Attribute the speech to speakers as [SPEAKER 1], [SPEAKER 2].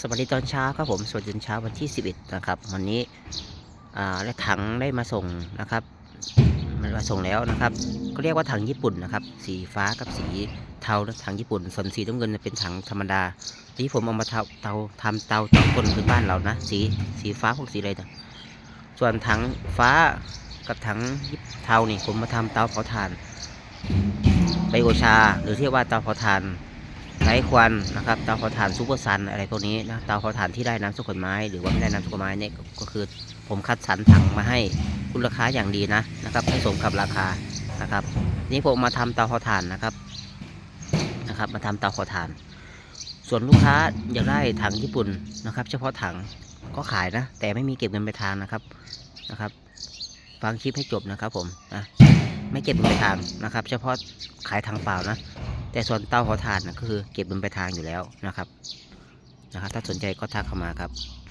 [SPEAKER 1] สวัสดีตอนเช้าครับผมสวัสดีเช้าวันที่ 11 นะครับ วันนี้อ่าและถังได้มาส่งนะครับ มันมาส่งแล้วนะครับ ก็เรียกว่าถังญี่ปุ่นนะครับ สีฟ้ากับสีเทาถังญี่ปุ่น ส่วนสีน้ำเงินเป็นถังธรรมดา ที่ผมเอามาเตาเตาทำเตาตอก้นพื้นบ้านเรานะ สีสีฟ้าพวกสีอะไรนะส่วนถังฟ้ากับถังเทานี่ผมมาทำเตาเผาถ่านไบโอชา หรือเรียกว่าเตาเผาถ่าน ไร้ควันนะครับเตาเผาถ่านซูเปอร์ซันอะไรพวกนี้นะเตาเผาถ่านที่ได้น้ำสุกผลไม้หรือว่าไม่ได้น้ำสุกผลไม้เนี่ยก็คือผมคัดสรรถังมาให้คุณราคาอย่างดีนะนะครับให้สมกับราคานะครับนี่ผมมาทำเตาเผาถ่านนะครับนะครับ มาทำเตาเผาถ่าน ส่วนลูกค้าอยากได้ถังญี่ปุ่นนะครับ เฉพาะถังก็ขายนะ แต่ไม่มีเก็บเงินไปลายทางนะครับนะครับ ฟังคลิปให้จบนะครับผมนะไม่เก็บเงินไปลายทางนะครับ เฉพาะขายถังเปล่านะ แต่ส่วนเตาเผาถ่านก็คือเก็บเงินไปลายทางอยู่แล้วนะครับนะครับ ถ้าสนใจก็ทักเข้ามาครับ